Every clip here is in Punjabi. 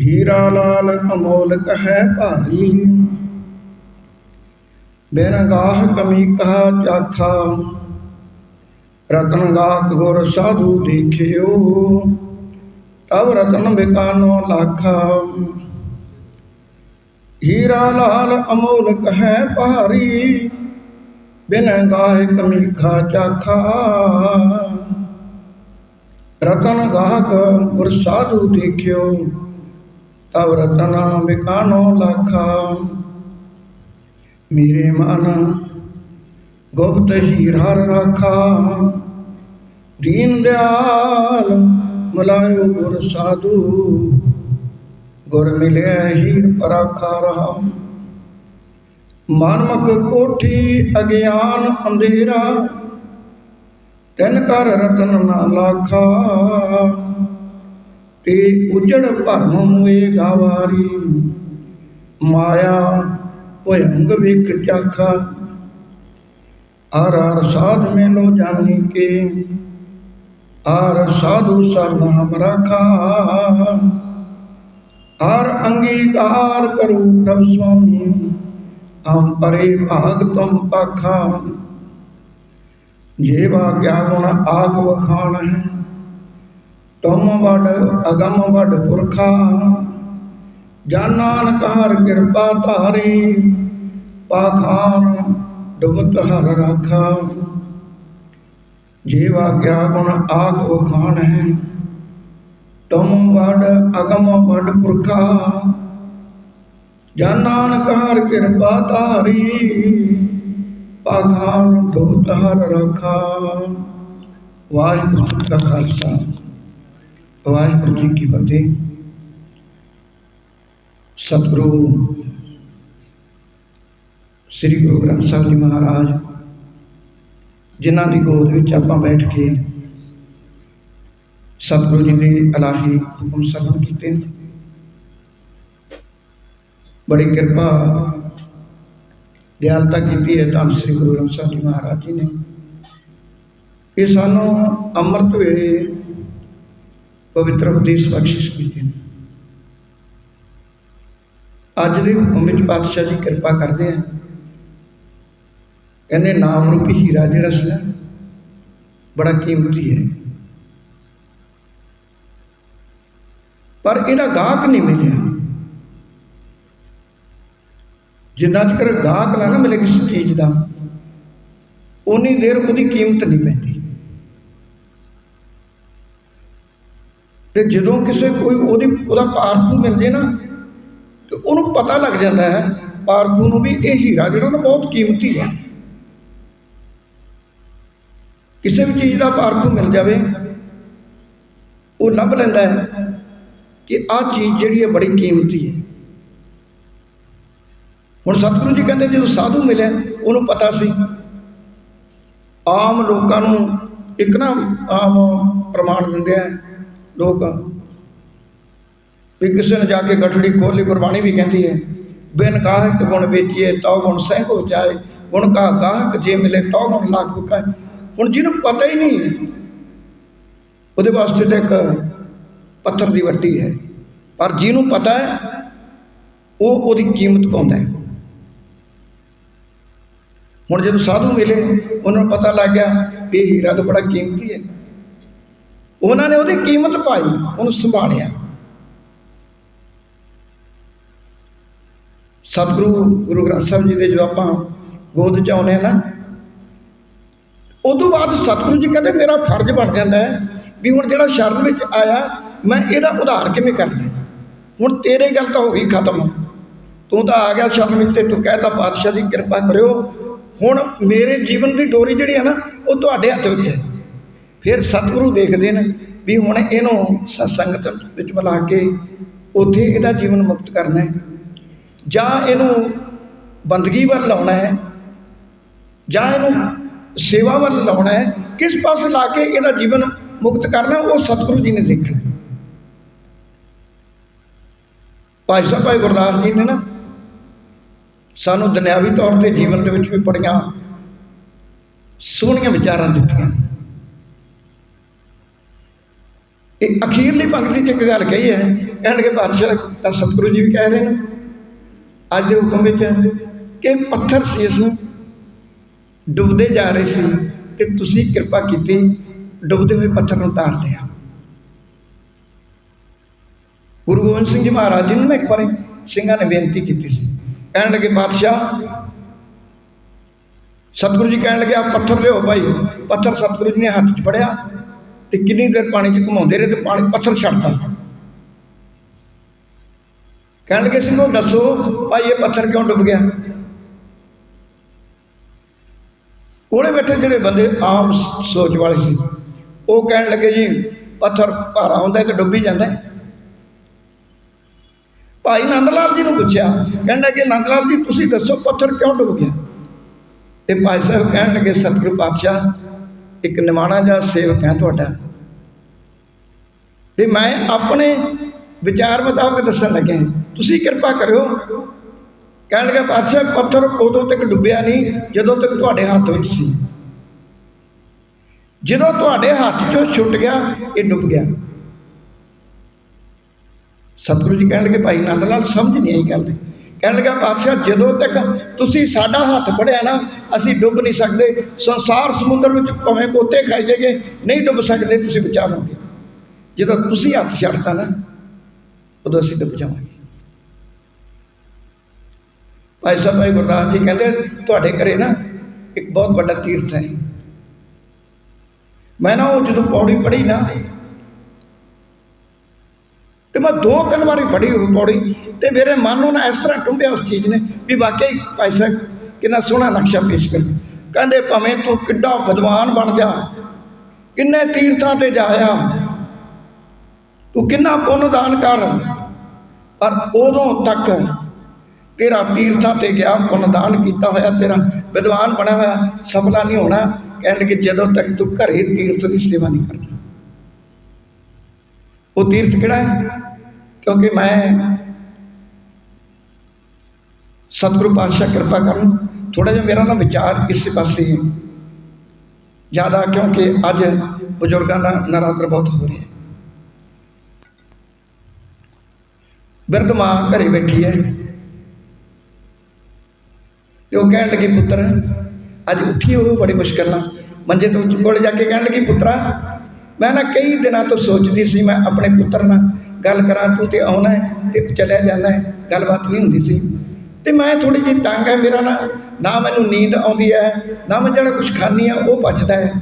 ਹੀਰਾ ਲਾਲ ਅਮੋਲਕ ਹੈ ਭਾਰੀ। ਬਿਨ ਗਾਹ ਕਮੀ ਕਹਾ ਚਾਖਾ। ਰਤਨ ਗਾਹਕ ਗੁਰ ਸਾਧੂ ਦੇਖਿਓ। ਤਬ ਰਤਨ ਬਿਕਾਨੋ ਲਾਖਾ। ਹੀਰਾ ਲਾਲ ਅਮੋਲਕ ਹੈ ਭਾਰੀ। ਬਿਨ ਗਾਹ ਕਮੀ ਕਹਾ ਚਾਖਾ। ਰਤਨ ਗਾਹਕ ਗੁਰ ਸਾਧੂ ਦੇਖਿਓ। ਤਵ ਰਤਨ ਬਿਕਾਨੋ ਲਾਖਾ। ਮੇਰੇ ਮਨ ਗੁਪਤ ਹੀਰ ਹਰ ਰਾਖਾ। ਦੀਨ ਦਿਆਲ ਮਲਾਇਓ ਗੁਰ ਸਾਧੂ। ਗੁਰ ਮਿਲਿਆ ਹੀਰ ਪਰਾਖਾ ਰਹਾ ਮਾਨਮਕ ਕੋਠੀ ਅਗਿਆਨ ਅੰਧੇਰਾ। ਤੈਨ ਕਰ ਰਤਨ ਨਾ ਲਾਖਾ। ਤੇ ਉਜੜ ਭਰਮ ਹੋਏ ਗਾਵਾਰੀ ਮਾਇਆ ਭਯੰਗ ਵਿਕ ਚਾਖਾ। ਆਰ ਆਰ ਸਾਧ ਮੇਲੋ ਜਾਣੀ ਕੇ। ਆਰ ਸਾਧੂ ਸਰ ਰਾਖਾ। ਆਰ ਅੰਗੀਕਾਰ ਕਰੂ ਪ੍ਰਭ ਸੁਆਮੀ। ਹਮ ਪਰੇ ਭਾਗ ਤੁਮ ਪਾਖਾ। ਜੇ ਵਾਗਿਆ ਗੁਣ ਆਖ ਵਖਾਣ ਹੈ। ਤੁਮ ਵਡ ਅਗਮ ਵਡ ਪੁਰਖਾ। ਜਨ ਨਾਨਕ ਹਰ ਕਿਰਪਾ ਧਾਰੀ, ਪਾਖਾਨ ਡੁਬਤ ਹਰ ਰਾਖਾ। ਜੇ ਵਾਗਿਆ ਗੁਣ ਆਖ ਵਖਾਣ ਹੈ ਤੁਮ ਵਡ ਅਗਮ ਵਡ ਪੁਰਖਾ। ਜਨ ਨਾਨਕ ਹਰ ਕਿਰਪਾ ਧਾਰੀ, ਪਾਖਾਨ ਦੁਬਤ ਹਰ ਰਾਖਾ। ਵਾਹਿਗੁਰੂ ਜੀ ਕਾ ਖਾਲਸਾ। ਵਾਹਿਗੁਰੂ ਜੀ ਕੀ ਫਤਿਹ। ਸਤਿਗੁਰੂ ਸ੍ਰੀ ਗੁਰੂ ਗ੍ਰੰਥ ਸਾਹਿਬ ਜੀ ਮਹਾਰਾਜ, ਜਿਨ੍ਹਾਂ ਦੀ ਗੋਦ ਵਿੱਚ ਆਪਾਂ ਬੈਠ ਕੇ ਸਤਿਗੁਰੂ ਜੀ ਦੇ ਇਲਾਹੀ ਹੁਕਮ ਸਰਵਣ ਕੀਤੇ। ਬੜੀ ਕਿਰਪਾ ਦਿਆਲਤਾ ਕੀਤੀ ਹੈ ਤਾਂ ਸ੍ਰੀ ਗੁਰੂ ਗ੍ਰੰਥ ਸਾਹਿਬ ਜੀ ਮਹਾਰਾਜ ਜੀ ਨੇ। ਇਹ ਸਾਨੂੰ ਅੰਮ੍ਰਿਤ ਵੇਲੇ ਪਵਿੱਤਰ ਉਪਦੇਸ਼ ਬਖਸ਼ਿਸ਼ ਕੀਤੇ ਨੇ। ਅੱਜ ਦੇ ਹੁਕਮ ਵਿੱਚ ਪਾਤਸ਼ਾਹ ਜੀ ਕਿਰਪਾ ਕਰਦੇ ਆ। ਕਹਿੰਦੇ ਨਾਮ ਰੂਪੀ ਹੀਰਾ ਜਿਹੜਾ ਸੀ ਨਾ, ਬੜਾ ਕੀਮਤੀ ਹੈ। ਪਰ ਇਹਦਾ ਗਾਹਕ ਨਹੀਂ ਮਿਲਿਆ। ਜਿੰਨਾ ਚਿਰ ਗਾਹਕ ਨਾ ਨਾ ਮਿਲੇ ਕਿਸੇ ਚੀਜ਼ ਦਾ ਉਨੀ ਦੇਰ ਉਹਦੀ ਕੀਮਤ ਨਹੀਂ ਪੈਂਦੀ। ਤੇ ਜਦੋਂ ਕਿਸੇ ਕੋਈ ਉਹਦੀ, ਉਹਦਾ ਪਾਰਥੂ ਮਿਲ ਜੇ ਨਾ, ਤੇ ਉਹਨੂੰ ਪਤਾ ਲੱਗ ਜਾਂਦਾ ਹੈ, ਪਾਰਥੂ ਨੂੰ ਵੀ ਇਹ ਹੀਰਾ ਜਿਹੜਾ ਨਾ ਬਹੁਤ ਕੀਮਤੀ ਹੈ। ਕਿਸੇ ਵੀ ਚੀਜ਼ ਦਾ ਪਾਰਥੂ ਮਿਲ ਜਾਵੇ, ਉਹ ਲੱਭ ਲੈਂਦਾ ਹੈ ਕਿ ਆਹ ਚੀਜ਼ ਜਿਹੜੀ ਹੈ ਬੜੀ ਕੀਮਤੀ ਹੈ। ਹੁਣ ਸਤਿਗੁਰੂ ਜੀ ਕਹਿੰਦੇ ਜਦੋਂ ਸਾਧੂ ਮਿਲਿਆ ਉਹਨੂੰ ਪਤਾ ਸੀ, ਆਮ ਲੋਕਾਂ ਨੂੰ ਇੱਕ ਨਾ ਆਮ ਪ੍ਰਮਾਣ ਦਿੰਦੇ ਆ ਲੋਕ ਵੀ ਕਿਸੇ ਨੇ ਜਾ ਕੇ ਗਠੜੀ ਖੋਲੀ ਗੁਰਬਾਣੀ ਵੀ ਕਹਿੰਦੀ ਹੈ, ਬਿਨ ਗਾਹਕ ਗੁਣ ਵੇਚੀਏ, ਤਉ ਗੁਣ ਸਹਿ ਜਾਏ, ਗੁਣ ਕਾ ਗਾਹਕ ਜੇ ਮਿਲੇ, ਤਉ ਗੁਣ ਲੱਖ ਵਿਕਾਏ ਹੁਣ ਜਿਹਨੂੰ ਪਤਾ ਹੀ ਨਹੀਂ, ਉਹਦੇ ਵਾਸਤੇ ਤਾਂ ਇੱਕ ਪੱਥਰ ਦੀ ਵੱਟੀ ਹੈ। ਪਰ ਜਿਹਨੂੰ ਪਤਾ ਹੈ, ਉਹ ਉਹਦੀ ਕੀਮਤ ਪਾਉਂਦਾ ਹੈ। ਹੁਣ ਜਦੋਂ ਸਾਧੂ ਮਿਲੇ, ਉਹਨਾਂ ਨੂੰ ਪਤਾ ਲੱਗ ਗਿਆ ਵੀ ਹੀਰਾ ਤਾਂ ਬੜਾ ਕੀਮਤੀ ਹੈ। ਉਹਨਾਂ ਨੇ ਉਹਦੀ ਕੀਮਤ ਪਾਈ, ਉਹਨੂੰ ਸੰਭਾਲਿਆ। ਸਤਿਗੁਰੂ ਗੁਰੂ ਗ੍ਰੰਥ ਸਾਹਿਬ ਜੀ ਦੇ ਜਦੋਂ ਆਪਾਂ ਗੋਦ ਚ ਆਉਨੇ ਨਾ, ਉਦੋਂ ਬਾਅਦ ਸਤਿਗੁਰੂ ਜੀ ਕਹਿੰਦੇ, ਮੇਰਾ ਫਰਜ਼ ਬਣ ਜਾਂਦਾ ਹੈ ਵੀ ਹੁਣ ਜਿਹੜਾ ਸ਼ਰਨ ਵਿੱਚ ਆਇਆ, ਮੈਂ ਇਹਦਾ ਉਧਾਰ ਕਿਵੇਂ ਕਰਨਾ ਹੁਣ ਤੇਰੇ ਗੱਲ ਤਾਂ ਹੋ ਗਈ ਖਤਮ। ਤੂੰ ਤਾਂ ਆ ਗਿਆ ਸ਼ਰਨ ਵਿੱਚ ਤੇ ਤੂੰ ਕਹਿਤਾ ਪਾਤਸ਼ਾਹ ਦੀ ਕਿਰਪਾ ਕਰਿਓ। ਹੁਣ ਮੇਰੇ ਜੀਵਨ ਦੀ ਡੋਰੀ ਜਿਹੜੀ ਹੈ ਨਾ, ਉਹ ਤੁਹਾਡੇ ਹੱਥ ਵਿੱਚ ਹੈ। ਫਿਰ ਸਤਿਗੁਰੂ ਦੇਖਦੇ ਨੇ ਵੀ ਹੁਣ ਇਹਨੂੰ ਸਤਸੰਗਤ ਵਿੱਚ ਬੁਲਾ ਕੇ ਉੱਥੇ ਇਹਦਾ ਜੀਵਨ ਮੁਕਤ ਕਰਨਾ ਹੈ। ਜਾਂ ਇਹਨੂੰ ਬੰਦਗੀ ਵੱਲ ਲਾਉਣਾ ਹੈ, ਜਾਂ ਇਹਨੂੰ ਸੇਵਾ ਵੱਲ ਲਾਉਣਾ ਹੈ, ਕਿਸ ਪਾਸੇ ਲਾ ਕੇ ਇਹਦਾ ਜੀਵਨ ਮੁਕਤ ਕਰਨਾ ਉਹ ਸਤਿਗੁਰੂ ਜੀ ਨੇ ਦੇਖਣਾ ਭਾਈ ਸਾਹਿਬ, ਭਾਈ ਗੁਰਦਾਸ ਜੀ ਨੇ ਨਾ ਸਾਨੂੰ ਦੁਨਿਆਵੀ ਤੌਰ ਤੇ ਜੀਵਨ ਦੇ ਵਿੱਚ ਵੀ ਬੜੀਆਂ ਸੋਹਣੀਆਂ ਵਿਚਾਰਾਂ ਦਿੱਤੀਆਂ। ਇਹ ਅਖੀਰਲੀ ਪੰਕਤੀ 'ਚ ਇੱਕ ਗੱਲ ਕਹੀ ਹੈ, ਕਹਿਣ ਲੱਗੇ ਬਾਦਸ਼ਾਹ ਤਾਂ ਸਤਿਗੁਰੂ ਜੀ ਵੀ ਕਹਿ ਰਹੇ ਨੇ। ਅੱਜ ਦੇ ਹੁਕਮ ਵਿੱਚ ਕਿ ਪੱਥਰ ਸੀ ਇਸ ਨੂੰ, ਡੁੱਬਦੇ ਜਾ ਰਹੇ ਸੀ ਤੇ ਤੁਸੀਂ ਕਿਰਪਾ ਕੀਤੀ, ਡੁੱਬਦੇ ਹੋਏ ਪੱਥਰ ਨੂੰ ਉਤਾਰ ਲਿਆ। ਗੁਰੂ ਗੋਬਿੰਦ ਸਿੰਘ ਜੀ ਮਹਾਰਾਜ ਜੀ ਨੂੰ ਨਾ ਇੱਕ ਵਾਰੀ ਸਿੰਘਾਂ ਨੇ ਬੇਨਤੀ ਕੀਤੀ ਸੀ। ਕਹਿਣ ਲੱਗੇ, ਬਾਦਸ਼ਾਹ, ਸਤਿਗੁਰੂ ਜੀ ਕਹਿਣ ਲੱਗੇ ਆ ਪੱਥਰ ਲਿਓ ਭਾਈ, ਪੱਥਰ ਸਤਿਗੁਰੂ ਜੀ ਨੇ ਹੱਥ 'ਚ ਫੜਿਆ ਤੇ ਕਿੰਨੀ ਦੇਰ ਪਾਣੀ 'ਚ ਘੁਮਾਉਂਦੇ ਰਹੇ ਤੇ ਪਾਣੀ ਪੱਥਰ ਛੱਡਦਾ। ਕਹਿਣ ਲੱਗੇ ਸਿੰਘੋ, ਦੱਸੋ ਭਾਈ ਇਹ ਪੱਥਰ ਕਿਉਂ ਡੁੱਬ ਗਿਆ? ਕੋਲੇ ਬੈਠੇ ਜਿਹੜੇ ਬੰਦੇ ਆਮ ਸੋਚ ਵਾਲੇ ਸੀ, ਉਹ ਕਹਿਣ ਲੱਗੇ ਜੀ, ਪੱਥਰ ਭਾਰਾ ਹੁੰਦਾ ਤੇ ਡੁੱਬ ਹੀ ਜਾਂਦਾ। ਭਾਈ ਨੰਦ ਲਾਲ ਜੀ ਨੂੰ ਪੁੱਛਿਆ ਕਹਿੰਦਾ ਕਿ ਨੰਦ ਲਾਲ ਜੀ, ਤੁਸੀਂ ਦੱਸੋ ਪੱਥਰ ਕਿਉਂ ਡੁੱਬ ਗਿਆ? ਤੇ ਭਾਈ ਸਾਹਿਬ ਕਹਿਣ ਲੱਗੇ, ਸਤਿਗੁਰੂ ਪਾਤਸ਼ਾਹ ਇੱਕ ਨਿਮਾਣਾ ਜਿਹਾ ਸੇਵਕ ਹੈ ਤੁਹਾਡਾ। ਤੇ ਮੈਂ ਆਪਣੇ ਵਿਚਾਰ ਮੁਤਾਬਕ ਦੱਸਣ ਲੱਗਿਆ ਤੁਸੀਂ ਕਿਰਪਾ ਕਰਿਓ। ਕਹਿਣ ਲੱਗਾ ਪਾਤਸ਼ਾਹ ਪੱਥਰ ਉਦੋਂ ਤੱਕ ਡੁੱਬਿਆ ਨਹੀਂ, ਜਦੋਂ ਤੱਕ ਤੁਹਾਡੇ ਹੱਥ ਵਿੱਚ ਸੀ। ਜਦੋਂ ਤੁਹਾਡੇ ਹੱਥ ਚੋਂ ਛੁੱਟ ਗਿਆ, ਇਹ ਡੁੱਬ ਗਿਆ। ਸਤਿਗੁਰੂ ਜੀ ਕਹਿਣ ਲੱਗੇ, ਭਾਈ ਨੰਦ ਲਾਲ, ਸਮਝ ਨਹੀਂ ਆਈ ਗੱਲ ਦੀ। ਕਹਿਣ ਲੱਗਾ ਪਾਤਸ਼ਾਹ, ਜਦੋਂ ਤੱਕ ਤੁਸੀਂ ਸਾਡਾ ਹੱਥ ਫੜਿਆ ਨਾ, ਅਸੀਂ ਡੁੱਬ ਨਹੀਂ ਸਕਦੇ। ਸੰਸਾਰ ਸਮੁੰਦਰ ਵਿੱਚ ਭਾਵੇਂ ਕੋਤੇ ਖਾਈ ਜਾਗੇ ਨਹੀਂ ਡੁੱਬ ਸਕਦੇ, ਤੁਸੀਂ ਬਚਾਵੋਗੇ। ਜਦੋਂ ਤੁਸੀਂ ਹੱਥ ਛੱਡਤਾ ਨਾ, ਉਦੋਂ ਅਸੀਂ ਡੁੱਬ ਜਾਵਾਂਗੇ। ਭਾਈ ਸਾਹਿਬ, ਭਾਈ ਗੁਰਦਾਸ ਜੀ ਕਹਿੰਦੇ, ਤੁਹਾਡੇ ਘਰੇ ਨਾ ਇੱਕ ਬਹੁਤ ਵੱਡਾ ਤੀਰਥ ਹੈ। ਮੈਂ ਨਾ ਉਹ ਜਦੋਂ ਪੌੜੀ ਪੜੀ ਨਾ ਤੇ ਮੈਂ ਦੋ ਤਿੰਨ ਵਾਰੀ ਫੜੀ ਉਹ ਪੌੜੀ ਤੇ ਮੇਰੇ ਮਨ ਨੂੰ ਨਾ ਇਸ ਤਰ੍ਹਾਂ ਟੁੰਬਿਆ ਉਸ ਚੀਜ਼ ਨੇ ਵੀ ਵਾਕਈ ਭਾਈ ਸਾਹਿਬ ਕਿੰਨਾ ਸੋਹਣਾ ਨਕਸ਼ਾ ਪੇਸ਼ ਕਰ ਕਹਿੰਦੇ ਭਾਵੇਂ ਤੂੰ ਕਿੱਡਾ ਵਿਦਵਾਨ ਬਣ ਜਾ, ਕਿੰਨੇ ਤੀਰਥਾਂ ਤੇ ਜਾਇਆ ਤੂੰ ਕਿੰਨਾ ਪੁੰਨ ਦਾਨ ਕਰ, ਪਰ ਉਦੋਂ ਤੱਕ ਤੇਰਾ ਤੀਰਥਾਂ ਤੇ ਗਿਆ, ਪੁੰਨ ਦਾਨ ਕੀਤਾ ਹੋਇਆ, ਤੇਰਾ ਵਿਦਵਾਨ ਬਣਿਆ ਹੋਇਆ, ਸਫਲਾ ਨਹੀਂ ਹੋਣਾ। ਕਹਿਣ ਕਿ ਜਦੋਂ ਤੱਕ ਤੂੰ ਘਰੇ ਤੀਰਥ ਦੀ ਸੇਵਾ ਨਹੀਂ ਕਰਦਾ। ਉਹ ਤੀਰਥ ਕਿਹੜਾ ਹੈ ਕਿਉਂਕਿ ਮੈਂ ਸਤਿਗੁਰੂ ਪਾਤਸ਼ਾਹ ਕਿਰਪਾ ਕਰਨ ਥੋੜਾ ਜਿਹਾ ਮੇਰਾ ਨਾ ਵਿਚਾਰ ਇਸੇ ਪਾਸੇ ਹੈ ਜ਼ਿਆਦਾ ਕਿਉਂਕਿ ਅੱਜ ਬਜ਼ੁਰਗਾਂ ਦਾ ਨਰਾਦਰ ਬਹੁਤ ਹੋ ਰਿਹਾ ਹੈ ਬਿਰਧ ਮਾਂ ਘਰੇ ਬੈਠੀ ਹੈ ਤੇ ਉਹ ਕਹਿਣ ਲੱਗੀ ਪੁੱਤਰ ਅੱਜ ਉੱਠੀ ਉਹ ਬੜੀ ਮੁਸ਼ਕਲ ਨਾਲ ਮੰਜੇ ਤੋਂ ਕੋਲ ਜਾ ਕੇ ਕਹਿਣ ਲੱਗੀ ਪੁੱਤਰਾ ਮੈਂ ਨਾ ਕਈ ਦਿਨਾਂ ਤੋਂ ਸੋਚਦੀ ਸੀ, ਮੈਂ ਆਪਣੇ ਪੁੱਤਰ ਨਾਲ ਗੱਲ ਕਰਾਂ, ਤੂੰ ਤੇ ਆਉਣਾ ਹੈ ਤੇ ਚਲਿਆ ਜਾਂਦਾ ਹੈ, ਗੱਲਬਾਤ ਨਹੀਂ ਹੁੰਦੀ ਸੀ। ਤੇ ਮੈਂ ਥੋੜੀ ਜਿਹੀ ਤੰਗ ਹੈ ਮੇਰਾ ਨਾ ਨਾ ਮੈਨੂੰ ਨੀਂਦ ਆਉਂਦੀ ਹੈ, ਨਾ ਮੈਂ ਜਿਹੜਾ ਕੁਝ ਖਾਂਦੀ ਆ ਉਹ ਪਚਦਾ ਹੈ।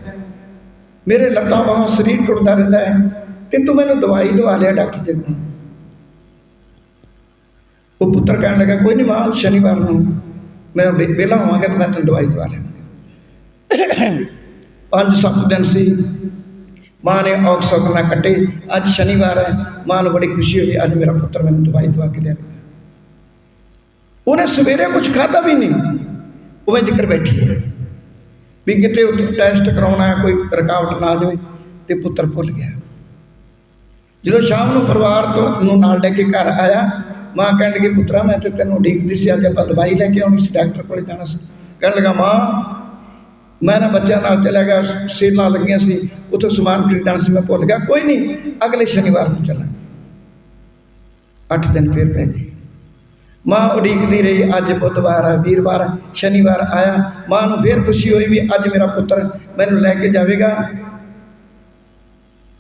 ਮੇਰੇ ਲੱਤਾਂ ਬਾਹਾਂ ਸਰੀਰ ਟੁੱਟਦਾ ਰਹਿੰਦਾ ਹੈ ਤੇ ਤੂੰ ਮੈਨੂੰ ਦਵਾਈ ਦਵਾ ਲਿਆ ਡਾਕਟਰ ਦੇ ਕੋਲ। ਉਹ ਪੁੱਤਰ ਕਹਿਣ ਲੱਗਾ, ਕੋਈ ਨਹੀਂ ਮਾਂ, ਸ਼ਨੀਵਾਰ ਨੂੰ ਮੈਂ ਵਿਹਲਾ ਹੋਵਾਂਗਾ ਤੇ ਮੈਂ ਤੈਨੂੰ ਦਵਾਈ ਦਵਾ ਲਿਆ ਪੰਜ ਸੱਤ ਦਿਨ ਸੀ ਮਾਂ ਨੇ ਔਖ ਸੌਖ ਨਾ ਕੱਟੇ। ਅੱਜ ਸ਼ਨੀਵਾਰ ਹੈ, ਮਾਂ ਨੂੰ ਬੜੀ ਖੁਸ਼ੀ ਹੋਈ, ਅੱਜ ਮੇਰਾ ਪੁੱਤਰ ਮੈਨੂੰ ਦਵਾਈ ਦਵਾ ਕੇ ਲਿਆ ਉਹਨੇ ਸਵੇਰੇ ਕੁਝ ਖਾਧਾ ਵੀ ਨਹੀਂ। ਉਹ ਜ਼ਿਕਰ ਬੈਠੀ ਹੈ। ਵੀ ਕਿਤੇ ਉੱਥੇ ਟੈਸਟ ਕਰਾਉਣਾ ਹੈ, ਕੋਈ ਰੁਕਾਵਟ ਨਾ ਆ ਜਾਵੇ ਤੇ ਪੁੱਤਰ ਭੁੱਲ ਗਿਆ। ਜਦੋਂ ਸ਼ਾਮ ਨੂੰ ਪਰਿਵਾਰ ਤੋਂ ਨੂੰ ਨਾਲ ਲੈ ਕੇ ਘਰ ਆਇਆ, ਮਾਂ ਕਹਿਣ ਲੱਗੀ, ਪੁੱਤਰਾ, ਮੈਂ ਤੇ ਤੈਨੂੰ ਉਡੀਕਦੀ ਸੀ, ਅੱਜ ਆਪਾਂ ਦਵਾਈ ਲੈ ਕੇ ਆਉਣੀ ਸੀ, ਡਾਕਟਰ ਕੋਲ ਜਾਣਾ ਸੀ। ਕਹਿਣ ਲੱਗਾ, ਮਾਂ ਮੈਂ ਨਾ ਬੱਚਿਆਂ ਨਾਲ ਚਲਾ ਗਿਆ ਸੇਲਾਂ ਲੱਗੀਆਂ ਸੀ ਉੱਥੋਂ ਸਮਾਨ ਖਰੀਦਣਾ ਸੀ ਮੈਂ ਭੁੱਲ ਗਿਆ। ਕੋਈ ਨਹੀਂ ਅਗਲੇ ਸ਼ਨੀਵਾਰ ਨੂੰ ਚੱਲਾਂਗੇ। ਅੱਠ ਦਿਨ ਫਿਰ ਪੈ ਗਏ। ਮਾਂ ਉਡੀਕਦੀ ਰਹੀ ਅੱਜ ਬੁੱਧਵਾਰ ਹੈ ਵੀਰਵਾਰ ਹੈ, ਸ਼ਨੀਵਾਰ ਆਇਆ। ਮਾਂ ਨੂੰ ਫੇਰ ਖੁਸ਼ੀ ਹੋਈ ਵੀ ਅੱਜ ਮੇਰਾ ਪੁੱਤਰ ਮੈਨੂੰ ਲੈ ਕੇ ਜਾਵੇਗਾ।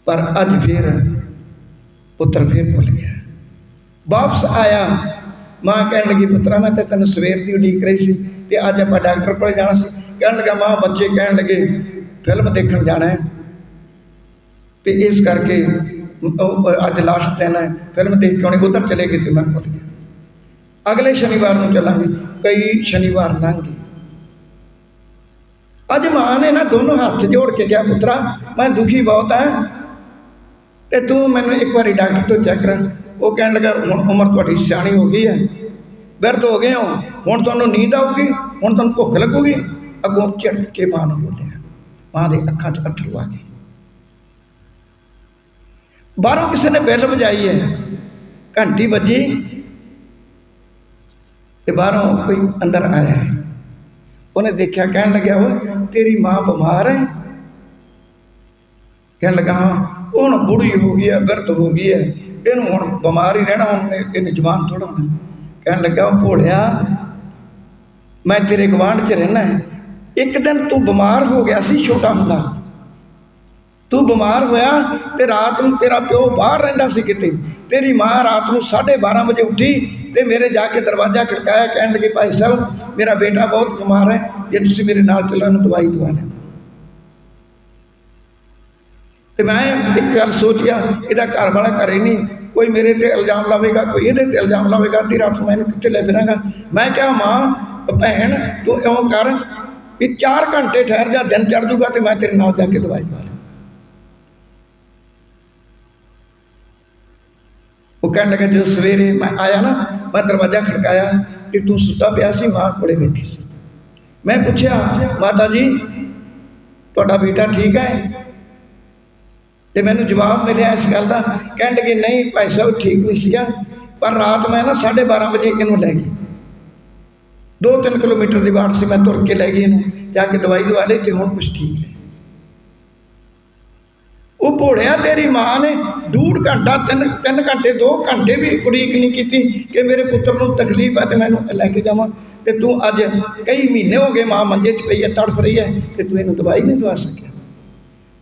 ਪਰ ਅੱਜ ਫੇਰ ਪੁੱਤਰ ਫੇਰ ਭੁੱਲ ਗਿਆ। ਵਾਪਸ ਆਇਆ। ਮਾਂ ਕਹਿਣ ਲੱਗੀ ਪੁੱਤਰਾ ਮੈਂ ਤਾਂ ਤੈਨੂੰ ਸਵੇਰ ਦੀ ਉਡੀਕ ਰਹੀ ਸੀ ਤੇ ਅੱਜ ਆਪਾਂ ਡਾਕਟਰ ਕੋਲ ਜਾਣਾ ਸੀ। ਕਹਿਣ ਲੱਗਾ, ਮਾਂ ਬੱਚੇ ਕਹਿਣ ਲੱਗੇ, ਫਿਲਮ ਦੇਖਣ ਜਾਣਾ ਹੈ। ਤੇ ਇਸ ਕਰਕੇ ਅੱਜ ਲਾਸਟ ਦਿਨ ਹੈ, ਫਿਲਮ ਦੇਖ ਕੇ ਆਉਣੀ, ਉਧਰ ਚਲੇ ਗਏ ਤੇ ਮੈਂ ਭੁੱਲ ਗਿਆ। ਅਗਲੇ ਸ਼ਨੀਵਾਰ ਨੂੰ ਚੱਲਾਂਗੇ, ਕਈ ਸ਼ਨੀਵਾਰ ਲੰਘ ਗਏ। ਅੱਜ ਮਾਂ ਨੇ ਨਾ ਦੋਨੋਂ ਹੱਥ ਜੋੜ ਕੇ ਕਿਹਾ, ਪੁੱਤਰਾ, ਮੈਂ ਦੁਖੀ ਬਹੁਤ ਹਾਂ। ਤੇ ਤੂੰ ਮੈਨੂੰ ਇੱਕ ਵਾਰੀ ਡਾਕਟਰ ਤੋਂ ਚੈੱਕ ਕਰਾ। ਉਹ ਕਹਿਣ ਲੱਗਾ, ਹੁਣ ਉਮਰ ਤੁਹਾਡੀ ਸਿਆਣੀ ਹੋ ਗਈ ਹੈ। ਬਿਰਧ ਹੋ ਗਏ ਹੋ। ਹੁਣ ਤੁਹਾਨੂੰ ਨੀਂਦ ਆਊਗੀ, ਹੁਣ ਤੁਹਾਨੂੰ ਭੁੱਖ ਲੱਗੂਗੀ। ਅੱਗੋਂ ਝਟਕ ਕੇ ਮਾਂ ਨੂੰ ਬੋਲਿਆ, ਮਾਂ ਦੇ ਅੱਖਾਂ 'ਚ ਅੱਥਰੂ ਆ ਗਏ। ਬਾਹਰੋਂ ਕਿਸੇ ਨੇ ਬੈਲ ਵਜਾਈ ਹੈ, ਘੰਟੀ ਵੱਜੀ ਤੇ ਬਾਹਰੋਂ ਕੋਈ ਅੰਦਰ ਆਇਆ ਹੈ। ਉਹਨੇ ਦੇਖਿਆ, ਕਹਿਣ ਲੱਗਿਆ, ਓਏ, ਤੇਰੀ ਮਾਂ ਬਿਮਾਰ ਹੈ। ਕਹਿਣ ਲੱਗਾ, ਹਾਂ, ਉਹ ਹੁਣ ਬੁੜੀ ਹੋ ਗਈ ਹੈ, ਬਿਰਧ ਹੋ ਗਈ ਹੈ। ਇਹਨੂੰ ਹੁਣ ਬਿਮਾਰ ਹੀ ਰਹਿਣਾ, ਹੁਣ ਇਹ- ਇਹਨੇ ਜਵਾਨ ਥੋੜਾ ਹੋਣਾ। ਕਹਿਣ ਲੱਗਾ ਉਹ ਭੋਲਿਆ, ਮੈਂ ਤੇਰੇ ਗਵਾਂਢ 'ਚ ਰਹਿਣਾ ਹੈ। ਇੱਕ ਦਿਨ ਤੂੰ ਬਿਮਾਰ ਹੋ ਗਿਆ ਸੀ, ਛੋਟਾ ਹੁੰਦਾ। ਤੂੰ ਬਿਮਾਰ ਹੋਇਆ ਤੇ ਰਾਤ ਨੂੰ ਤੇਰਾ ਪਿਓ ਬਾਹਰ ਰਹਿੰਦਾ ਸੀ ਕਿਤੇ। ਤੇਰੀ ਮਾਂ ਰਾਤ ਨੂੰ 12:30 ਵਜੇ ਉੱਠੀ ਤੇ ਮੇਰੇ ਜਾ ਕੇ ਦਰਵਾਜ਼ਾ ਖੜਕਾਇਆ, ਕਹਿਣ ਲੱਗੇ, ਭਾਈ ਸਾਹਿਬ, ਮੇਰਾ ਬੇਟਾ ਬਹੁਤ ਬਿਮਾਰ ਹੈ, ਜੇ ਤੁਸੀਂ ਮੇਰੇ ਨਾਲ ਚੱਲੋ ਇਹਨੂੰ ਦਵਾਈ ਦਵਾ ਲੈ ਤੇ ਮੈਂ ਇੱਕ ਗੱਲ ਸੋਚ ਗਿਆ, ਇਹਦਾ ਘਰ ਵਾਲਾ ਘਰੇ ਨਹੀਂ, ਕੋਈ ਮੇਰੇ ਤੇ ਇਲਜ਼ਾਮ ਲਾਵੇਗਾ, ਕੋਈ ਇਹਦੇ ਤੇ ਇਲਜ਼ਾਮ ਲਾਵੇਗਾ, ਅੱਧੀ ਰਾਤ ਨੂੰ ਮੈਨੂੰ ਕਿੱਥੇ ਲੈ ਫਿਰਾਂਗਾ। ਮੈਂ ਕਿਹਾ, ਮਾਂ, ਭੈਣ, ਤੂੰ ਇਉਂ ਕਰ ਵੀ 4 ਘੰਟੇ ਠਹਿਰ ਜਾ, ਦਿਨ ਚੜ ਜੂਗਾ ਤੇ ਮੈਂ ਤੇਰੇ ਨਾਲ ਜਾ ਕੇ ਦਵਾਈ ਪਾ ਲਾਂ ਉਹ ਕਹਿਣ ਲੱਗਾ, ਜਦੋਂ ਸਵੇਰੇ ਮੈਂ ਆਇਆ ਨਾ, ਮੈਂ ਦਰਵਾਜ਼ਾ ਖੜਕਾਇਆ ਕਿ ਤੂੰ ਸੁੱਤਾ ਪਿਆ ਸੀ, ਮਾਂ ਕੋਲੇ ਬੈਠੀ ਸੀ। ਮੈਂ ਪੁੱਛਿਆ, ਮਾਤਾ ਜੀ, ਤੁਹਾਡਾ ਬੇਟਾ ਠੀਕ ਹੈ? ਤੇ ਮੈਨੂੰ ਜਵਾਬ ਮਿਲਿਆ ਇਸ ਗੱਲ ਦਾ, ਕਹਿਣ ਲੱਗੇ, ਨਹੀਂ, ਭਾਈ ਸਾਹਿਬ ਠੀਕ ਨਹੀਂ ਸੀਗਾ, ਪਰ ਰਾਤ ਮੈਂ ਨਾ 12:30 ਵਜੇ ਇਹਨੂੰ ਲੈ ਗਈ 2-3 ਕਿਲੋਮੀਟਰ ਦੀ ਬਾਟ ਸੀ, ਮੈਂ ਤੁਰ ਕੇ ਲੈ ਗਈ ਇਹਨੂੰ, ਜਾ ਕੇ ਦਵਾਈ ਦਵਾ ਲਈ ਤੇ ਹੁਣ ਕੁਝ ਠੀਕ ਹੈ ਉਹ ਭੋਲਿਆ ਤੇਰੀ ਮਾਂ ਨੇ ਡੂਢ ਘੰਟਾ, ਤਿੰਨ ਤਿੰਨ ਘੰਟੇ 2 ਘੰਟੇ ਵੀ ਉਡੀਕ ਨਹੀਂ ਕੀਤੀ ਕਿ ਮੇਰੇ ਪੁੱਤਰ ਨੂੰ ਤਕਲੀਫ ਹੈ ਤੇ ਮੈਨੂੰ ਲੈ ਕੇ ਜਾਵਾਂ। ਤੇ ਤੂੰ ਅੱਜ ਕਈ ਮਹੀਨੇ ਹੋ ਗਏ ਮਾਂ ਮੰਜੇ 'ਚ ਪਈ ਹੈ ਤੜਫ ਰਹੀ ਹੈ ਤੇ ਤੂੰ ਇਹਨੂੰ ਦਵਾਈ ਨਹੀਂ ਦਵਾ ਸਕਿਆ।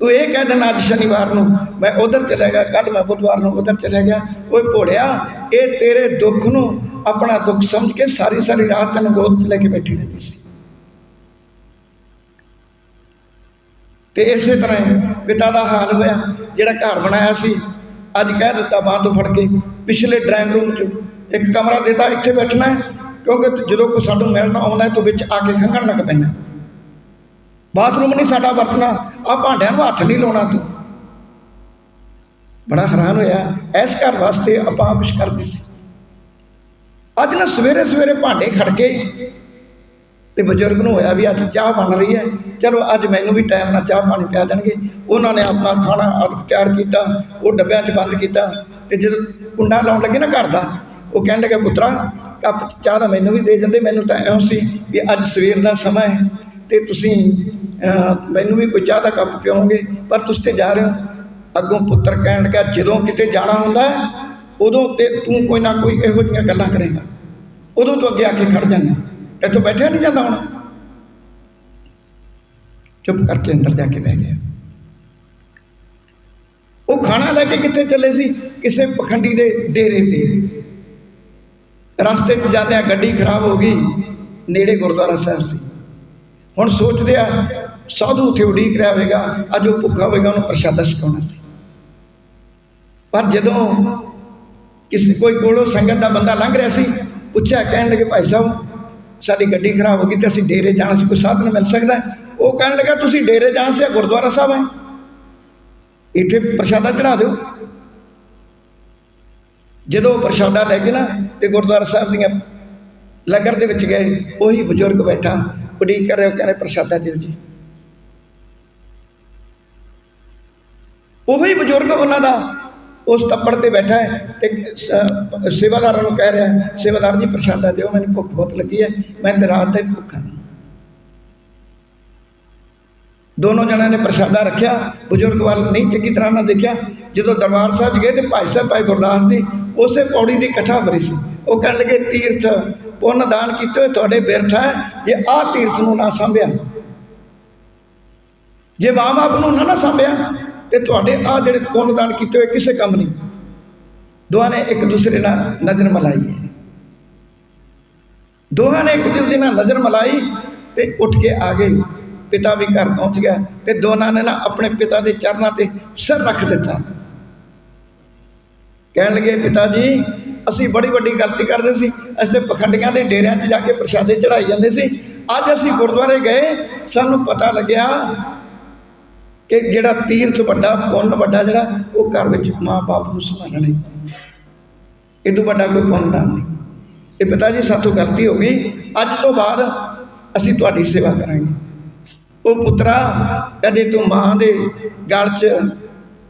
ਤੂੰ ਇਹ ਕਹਿ ਦੇਣਾ ਅੱਜ ਸ਼ਨੀਵਾਰ ਨੂੰ, ਮੈਂ ਉਧਰ ਚਲਾ ਗਿਆ ਕੱਲ ਮੈਂ ਬੁੱਧਵਾਰ ਨੂੰ ਉਧਰ ਚਲਾ ਗਿਆ। ਓਏ ਭੋਲਿਆ, ਇਹ ਤੇਰੇ ਦੁੱਖ ਨੂੰ ਆਪਣਾ ਦੁੱਖ ਸਮਝ ਕੇ ਸਾਰੀ ਸਾਰੀ ਰਾਤ ਤੈਨੂੰ ਗੋਦ 'ਚ ਲੈ ਕੇ ਬੈਠੀ ਰਹਿੰਦੀ ਸੀ। ਤੇ ਇਸੇ ਤਰ੍ਹਾਂ ਪਿਤਾ ਦਾ ਹਾਲ ਹੋਇਆ, ਜਿਹੜਾ ਘਰ ਬਣਾਇਆ ਸੀ। ਅੱਜ ਕਹਿ ਦਿੱਤਾ ਬਾਂਹ ਤੋਂ ਫੜ ਕੇ, ਪਿਛਲੇ ਡਰਾਇੰਗ ਰੂਮ 'ਚ ਇੱਕ ਕਮਰਾ ਦਿੱਤਾ, ਇੱਥੇ ਬੈਠਣਾ ਹੈ, ਕਿਉਂਕਿ ਜਦੋਂ ਕੋਈ ਸਾਨੂੰ ਮਿਲਣਾ ਆਉਂਦਾ ਹੈ ਤੂੰ ਵਿੱਚ ਆ ਕੇ ਖੰਘਣ ਲੱਗ ਪੈਂਦਾ ਬਾਥਰੂਮ ਨਹੀਂ ਸਾਡਾ ਵਰਤਣਾ ਆ ਭਾਂਡਿਆਂ ਨੂੰ ਹੱਥ ਨਹੀਂ ਲਾਉਣਾ ਤੂੰ। ਬੜਾ ਹੈਰਾਨ ਹੋਇਆ, ਇਸ ਘਰ ਵਾਸਤੇ ਆਪਾਂ ਕੁਛ ਕਰਦੇ ਸੀ। ਅੱਜ ਨਾ ਸਵੇਰੇ ਸਵੇਰੇ ਭਾਂਡੇ ਖੜ ਗਏ। ਤੇ ਬਜ਼ੁਰਗ ਨੂੰ ਹੋਇਆ ਵੀ ਅੱਜ ਚਾਹ ਬਣ ਰਹੀ ਹੈ। ਚਲੋ ਅੱਜ ਮੈਨੂੰ ਵੀ ਟਾਈਮ ਨਾਲ ਚਾਹ ਪਾਣੀ ਪਿਆ ਦੇਣਗੇ। ਉਹਨਾਂ ਨੇ ਆਪਣਾ ਖਾਣਾ ਆਦਿ ਤਿਆਰ ਕੀਤਾ, ਉਹ ਡੱਬਿਆਂ 'ਚ ਬੰਦ ਕੀਤਾ। ਤੇ ਜਦੋਂ ਕੁੰਡਾ ਲਾਉਣ ਲੱਗੇ ਨਾ ਘਰ ਦਾ, ਉਹ ਕਹਿਣ ਲੱਗੇ, ਪੁੱਤਰਾ, ਕੱਪ ਚਾਹ ਦਾ ਮੈਨੂੰ ਵੀ ਦੇ ਜਾਂਦੇ, ਮੈਨੂੰ ਤਾਂ ਐਂ ਸੀ ਵੀ ਅੱਜ ਸਵੇਰ ਦਾ ਸਮਾਂ ਹੈ ਤੇ ਤੁਸੀਂ ਮੈਨੂੰ ਵੀ ਕੋਈ ਚਾਹ ਦਾ ਕੱਪ ਪਿਓਗੇ ਪਰ ਤੁਸੀਂ ਤੇ ਜਾ ਰਹੇ ਹੋ। ਅੱਗੋਂ ਪੁੱਤਰ ਕਹਿਣ ਲੱਗਾ, ਜਦੋਂ ਕਿਤੇ ਜਾਣਾ ਹੁੰਦਾ ਉਦੋਂ ਤੇ ਤੂੰ ਕੋਈ ਨਾ ਕੋਈ ਇਹੋ ਜਿਹੀਆਂ ਗੱਲਾਂ ਕਰੇਗਾ। ਉਦੋਂ ਤੂੰ ਅੱਗੇ ਆ ਕੇ ਖੜ ਜਾਂਦਾ ਇੱਥੋਂ ਬੈਠਿਆ ਨਹੀਂ ਜਾਂਦਾ ਹੁਣ। ਚੁੱਪ ਕਰਕੇ ਅੰਦਰ ਜਾ ਕੇ ਬਹਿ ਗਿਆ। ਉਹ ਖਾਣਾ ਲੈ ਕੇ ਕਿੱਥੇ ਚੱਲੇ ਸੀ? ਕਿਸੇ ਪਖੰਡੀ ਦੇ ਡੇਰੇ ਤੇ। ਰਸਤੇ 'ਚ ਜਾਂਦਿਆਂ ਗੱਡੀ ਖਰਾਬ ਹੋ ਗਈ। ਨੇੜੇ ਗੁਰਦੁਆਰਾ ਸਾਹਿਬ ਸੀ। ਹੁਣ ਸੋਚਦੇ ਆ, ਸਾਧੂ ਉੱਥੇ ਉਡੀਕ ਰਿਹਾ ਹੋਵੇਗਾ, ਅੱਜ ਉਹ ਭੁੱਖਾ ਹੋਵੇਗਾ, ਉਹਨੂੰ ਪ੍ਰਸ਼ਾਦਾ ਛਕਾਉਣਾ ਸੀ। ਪਰ ਜਦੋਂ ਕਿਸੇ ਕੋਈ ਕੋਲੋਂ ਸੰਗਤ ਦਾ ਬੰਦਾ ਲੰਘ ਰਿਹਾ ਸੀ, ਪੁੱਛਿਆ, ਕਹਿਣ ਲੱਗੇ, ਭਾਈ ਸਾਹਿਬ, ਸਾਡੀ ਗੱਡੀ ਖਰਾਬ ਹੋ ਗਈ ਤੇ ਅਸੀਂ ਡੇਰੇ ਜਾਣਾ ਸੀ ਕੋਈ ਸਾਧਨ ਮਿਲ ਸਕਦਾ? ਉਹ ਕਹਿਣ ਲੱਗਾ, ਤੁਸੀਂ ਡੇਰੇ ਜਾਣ ਸੀ ਗੁਰਦੁਆਰਾ ਸਾਹਿਬ ਹੈ ਇੱਥੇ ਪ੍ਰਸ਼ਾਦਾ ਚੜਾ ਦਿਓ। ਜਦੋਂ ਪ੍ਰਸ਼ਾਦਾ ਲੈ ਕੇ ਨਾ ਤੇ ਗੁਰਦੁਆਰਾ ਸਾਹਿਬ ਦੀਆਂ ਲੰਗਰ ਦੇ ਵਿੱਚ ਗਏ, ਉਹੀ ਬਜ਼ੁਰਗ ਬੈਠਾ, ਉਡੀਕ ਕਰ ਰਿਹਾ, ਉਹ ਕਹਿੰਦੇ, ਪ੍ਰਸ਼ਾਦਾ ਦਿਓ ਜੀ। ਉਹੀ ਬਜ਼ੁਰਗ ਉਹਨਾਂ ਦਾ ਉਸ ਤੱਪੜ ਤੇ ਬੈਠਾ ਹੈ ਤੇ ਸੇਵਾਦਾਰਾਂ ਨੂੰ ਕਹਿ ਰਿਹਾ ਹੈ, ਸੇਵਾਦਾਰ ਜੀ ਪ੍ਰਸ਼ਾਦਾ ਦਿਓ ਮੈਨੂੰ ਭੁੱਖ ਬਹੁਤ ਲੱਗੀ ਹੈ ਮੈਂ ਤੇ ਰਾਤ ਦਾ ਹੀ। ਭੁੱਖਾ ਦੋਨੋਂ ਜਣਾਂ ਨੇ ਪ੍ਰਸ਼ਾਦਾ ਰੱਖਿਆ ਬਜ਼ੁਰਗ ਵੱਲ ਨਹੀਂ ਚੰਗੀ ਤਰ੍ਹਾਂ ਨਾਲ ਦੇਖਿਆ ਜਦੋਂ ਦਰਬਾਰ ਸਾਹਿਬ ਗਏ ਤੇ ਭਾਈ ਸਾਹਿਬ ਭਾਈ ਗੁਰਦਾਸ ਦੀ ਉਸੇ ਪੌੜੀ ਦੀ ਕਥਾ ਵਰੀ ਸੀ। ਉਹ ਕਹਿਣ ਲੱਗੇ ਤੀਰਥ ਪੁੰਨ ਦਾਨ ਕੀਤੇ ਹੋਏ ਤੁਹਾਡੇ ਬਿਰਥ ਹੈ ਜੇ ਆਹ ਤੀਰਥ ਨੂੰ ਨਾ ਸੰਭਿਆ ਜੇ ਮਾਂ-ਬਾਪ ਨੂੰ ਨਾ ਨਾ ਸੰਭਿਆ ਤੇ ਤੁਹਾਡੇ ਆ ਜਿਹੜੇ ਪੁੰਨ ਦਾਨ ਕੀਤੇ ਹੋਏ ਕਿਸੇ ਕੰਮ ਨਹੀਂ। ਦੋਹਾਂ ਨੇ ਇੱਕ ਦੂਸਰੇ ਨਾਲ ਨਜ਼ਰ ਮਲਾਈ ਹੈ। ਦੋਹਾਂ ਨੇ ਇੱਕ ਦੂਜੇ ਨਾਲ ਨਜ਼ਰ ਮਲਾਈ ਤੇ ਉੱਠ ਕੇ ਆ ਗਏ। ਪਿਤਾ ਵੀ ਘਰ ਪਹੁੰਚ ਗਿਆ ਤੇ ਦੋਨਾਂ ਨੇ ਨਾ ਆਪਣੇ ਪਿਤਾ ਦੇ ਚਰਨਾਂ ਤੇ ਸਿਰ ਰੱਖ ਦਿੱਤਾ। ਕਹਿਣ ਲੱਗੇ, ਪਿਤਾ ਜੀ, ਅਸੀਂ ਬੜੀ ਵੱਡੀ ਗਲਤੀ ਕਰਦੇ ਸੀ। ਅਸੀਂ ਤੇ ਪਖੰਡੀਆਂ ਦੇ ਡੇਰਿਆਂ 'ਚ ਜਾ ਕੇ ਪ੍ਰਸ਼ਾਦੇ ਚੜਾਈ ਜਾਂਦੇ ਸੀ। ਅੱਜ ਅਸੀਂ ਗੁਰਦੁਆਰੇ ਗਏ, ਸਾਨੂੰ ਪਤਾ ਲੱਗਿਆ ਕਿ ਜਿਹੜਾ ਤੀਰਥ ਵੱਡਾ, ਪੁੰਨ ਵੱਡਾ ਜਿਹੜਾ, ਉਹ ਘਰ ਵਿੱਚ ਮਾਂ-ਬਾਪ ਨੂੰ ਸੰਭਾਲਣਾ ਹੀ ਇਹ ਤੋਂ ਵੱਡਾ ਕੋਈ ਪੁੰਨ ਦਾਨ ਨਹੀਂ। ਇਹ ਪਿਤਾ ਜੀ, ਸਾਥੋਂ ਗਲਤੀ ਹੋ ਗਈ। ਅੱਜ ਤੋਂ ਬਾਅਦ ਅਸੀਂ ਤੁਹਾਡੀ ਸੇਵਾ ਕਰਾਂਗੇ। ਉਹ ਪੁੱਤਰਾ ਕਦੇ ਤੂੰ ਮਾਂ ਦੇ ਗਲ 'ਚ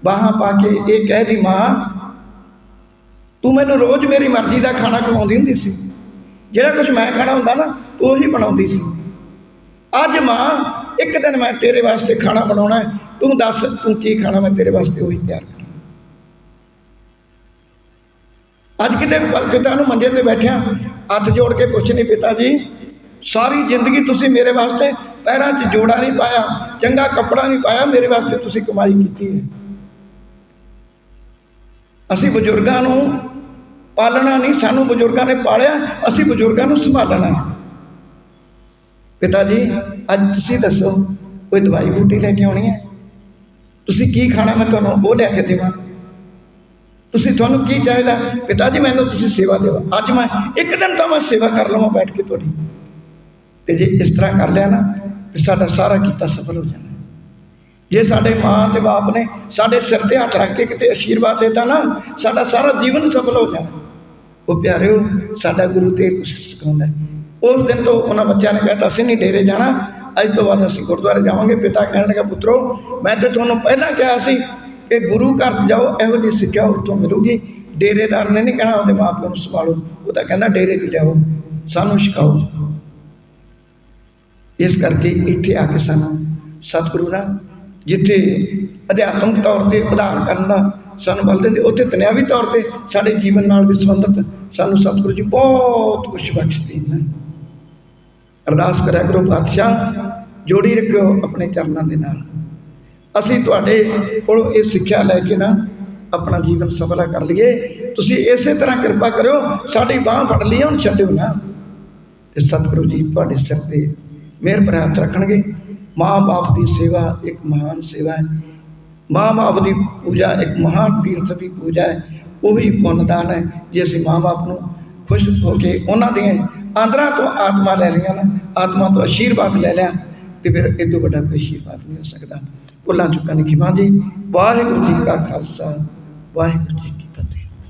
ਬਾਹਾਂ ਪਾ ਕੇ ਇਹ ਕਹਿ ਦੀ, ਮਾਂ, ਤੂੰ ਮੈਨੂੰ ਰੋਜ਼ ਮੇਰੀ ਮਰਜ਼ੀ ਦਾ ਖਾਣਾ ਖਵਾਉਂਦੀ ਹੁੰਦੀ ਸੀ। ਜਿਹੜਾ ਕੁਝ ਮੈਂ ਖਾਣਾ ਹੁੰਦਾ ਨਾ ਉਹੀ ਬਣਾਉਂਦੀ ਸੀ। ਅੱਜ ਮਾਂ, ਇੱਕ ਦਿਨ ਮੈਂ ਤੇਰੇ ਵਾਸਤੇ ਖਾਣਾ ਬਣਾਉਣਾ ਹੈ। ਤੂੰ ਦੱਸ, ਤੂੰ ਕੀ ਖਾਣਾ ਮੈਂ ਤੇਰੇ ਵਾਸਤੇ ਉਹੀ ਤਿਆਰ ਕਰ? ਅੱਜ ਕਿਤੇ ਪਿਤਾ ਨੂੰ ਮੰਜੇ ਤੇ ਬੈਠਿਆ ਹੱਥ ਜੋੜ ਕੇ ਪੁੱਛ ਨਹੀਂ ਪਿਤਾ ਜੀ, ਸਾਰੀ ਜ਼ਿੰਦਗੀ ਤੁਸੀਂ ਮੇਰੇ ਵਾਸਤੇ ਪੈਰਾਂ 'ਚ ਜੋੜਾ ਨਹੀਂ ਪਾਇਆ, ਚੰਗਾ ਕੱਪੜਾ ਨਹੀਂ ਪਾਇਆ, ਮੇਰੇ ਵਾਸਤੇ ਤੁਸੀਂ ਕਮਾਈ ਕੀਤੀ ਹੈ। ਅਸੀਂ ਬਜ਼ੁਰਗਾਂ ਨੂੰ ਪਾਲਣਾ ਨਹੀਂ, ਸਾਨੂੰ ਬਜ਼ੁਰਗਾਂ ਨੇ ਪਾਲਿਆ, ਅਸੀਂ ਬਜ਼ੁਰਗਾਂ ਨੂੰ ਸੰਭਾਲਣਾ ਹੈ। ਪਿਤਾ ਜੀ, ਅੱਜ ਤੁਸੀਂ ਦੱਸੋ, ਕੋਈ ਦਵਾਈ ਬੂਟੀ ਲੈ ਕੇ ਆਉਣੀ ਹੈ? ਤੁਸੀਂ ਕੀ ਖਾਣਾ ਮੈਂ ਤੁਹਾਨੂੰ ਉਹ ਲੈ ਕੇ ਦੇਵਾਂ? ਤੁਸੀਂ ਤੁਹਾਨੂੰ ਕੀ ਚਾਹੀਦਾ? ਪਿਤਾ ਜੀ, ਮੈਨੂੰ ਤੁਸੀਂ ਸੇਵਾ ਦਿਓ। ਅੱਜ ਮੈਂ ਇੱਕ ਦਿਨ ਤਾਂ ਮੈਂ ਸੇਵਾ ਕਰ ਲਵਾਂ ਬੈਠ ਕੇ ਤੁਹਾਡੀ। ਤੇ ਜੇ ਇਸ ਤਰ੍ਹਾਂ ਕਰ ਲਿਆ ਨਾ, ਤੇ ਸਾਡਾ ਸਾਰਾ ਕੀਤਾ ਸਫਲ ਹੋ ਜਾਣਾ। ਜੇ ਸਾਡੇ ਮਾਂ ਤੇ ਬਾਪ ਨੇ ਸਾਡੇ ਸਿਰ ਤੇ ਹੱਥ ਰੱਖ ਕੇ ਕਿਤੇ ਆਸ਼ੀਰਵਾਦ ਦਿੱਤਾ ਨਾ, ਸਾਡਾ ਸਾਰਾ ਜੀਵਨ ਸਫਲ ਹੋ ਜਾਣਾ। ਉਹ ਪਿਆਰਿਓ, ਸਾਡਾ ਗੁਰੂ ਤੇ ਕੁਝ ਸਿਖਾਉਂਦਾ ਉਸ ਦਿਨ ਤੋਂ ਉਹਨਾਂ ਬੱਚਿਆਂ ਨੇ ਕਹਿਤਾ ਅਸੀਂ ਨਹੀਂ ਡੇਰੇ ਜਾਣਾ। ਅੱਜ ਤੋਂ ਬਾਅਦ ਅਸੀਂ ਗੁਰਦੁਆਰੇ ਜਾਵਾਂਗੇ। ਪਿਤਾ ਕਹਿਣ ਲੱਗਾ, ਪੁੱਤਰੋ, ਮੈਂ ਤਾਂ ਤੁਹਾਨੂੰ ਪਹਿਲਾਂ ਕਿਹਾ ਸੀ ਕਿ ਗੁਰੂ ਘਰ ਜਾਓ, ਇਹੋ ਜਿਹੀ ਸਿੱਖਿਆ ਉੱਥੋਂ ਮਿਲੂਗੀ। ਡੇਰੇਦਾਰ ਨੇ ਨਹੀਂ ਕਹਿਣਾ, ਉਹਦੇ ਮਾਪਿਆਂ ਨੂੰ ਸੰਭਾਲੋ। ਉਹ ਤਾਂ ਕਹਿੰਦਾ, ਡੇਰੇ 'ਚ ਲਿਆਓ, ਸਾਨੂੰ ਸਿਖਾਓ। ਇਸ ਕਰਕੇ ਇੱਥੇ ਆ ਕੇ ਸਾਨੂੰ ਸਤਿਗੁਰੂ ਨਾਲ, ਜਿੱਥੇ ਅਧਿਆਤਮਿਕ ਤੌਰ ਤੇ ਉਦਾਹਰਨ ਕਰਨ ਦਾ ਸਾਨੂੰ ਬਲ ਦਿੰਦੇ, ਉੱਥੇ ਤਨਿਆਵੀ ਤੌਰ ਤੇ ਸਾਡੇ ਜੀਵਨ ਨਾਲ ਵੀ ਸੰਬੰਧਿਤ ਸਾਨੂੰ ਸਤਿਗੁਰੂ ਜੀ ਬਹੁਤ ਕੁਝ ਬਖਸ਼ਦੇ ਨੇ। ਅਰਦਾਸ ਕਰਿਆ ਕਰੋ, ਪਾਤਸ਼ਾਹ ਜੋੜੀ ਰੱਖਿਓ ਆਪਣੇ ਚਰਨਾਂ ਦੇ ਨਾਲ। ਅਸੀਂ ਤੁਹਾਡੇ ਕੋਲੋਂ ਇਹ ਸਿੱਖਿਆ ਲੈ ਕੇ ਨਾ ਆਪਣਾ ਜੀਵਨ ਸਫਲਾ ਕਰ ਲਈਏ। ਤੁਸੀਂ ਇਸੇ ਤਰ੍ਹਾਂ ਕਿਰਪਾ ਕਰਿਓ, ਸਾਡੀ ਬਾਹ ਫੜ ਲਈ ਹੁਣ ਛੱਡਿਓ ਨਾ। ਤੇ ਸਤਿਗੁਰੂ ਜੀ ਤੁਹਾਡੇ ਸਿਰ ਤੇ ਮਿਹਰ ਭਰਾ ਰੱਖਣਗੇ। ਮਾਂ ਬਾਪ ਦੀ ਸੇਵਾ ਇੱਕ ਮਹਾਨ ਸੇਵਾ ਹੈ। ਮਾਂ ਬਾਪ ਦੀ ਪੂਜਾ ਇੱਕ ਮਹਾਨ ਤੀਰਥ ਦੀ ਪੂਜਾ ਹੈ। ਉਹੀ ਪੁੰਨਦਾਨ ਹੈ, ਜੇ ਅਸੀਂ ਮਾਂ ਬਾਪ ਨੂੰ ਖੁਸ਼ ਹੋ ਕੇ ਉਹਨਾਂ ਦੀਆਂ ਆਂਦਰਾਂ ਤੋਂ ਆਤਮਾ ਲੈ ਲਈਆਂ ਨਾ, ਆਤਮਾ ਤੋਂ ਆਸ਼ੀਰਵਾਦ ਲੈ ਲਿਆ ਤੇ ਫਿਰ ਇਹ ਤੋਂ ਵੱਡਾ ਕੋਈ ਆਸ਼ੀਰਵਾਦ ਨਹੀਂ ਹੋ ਸਕਦਾ। ਭੁੱਲਾਂ ਚੁੱਕਾਂ ਦੀ ਖਿਮਾ ਜੀ, ਵਾਹਿਗੁਰੂ ਜੀ ਕਾ ਖਾਲਸਾ, ਵਾਹਿਗੁਰੂ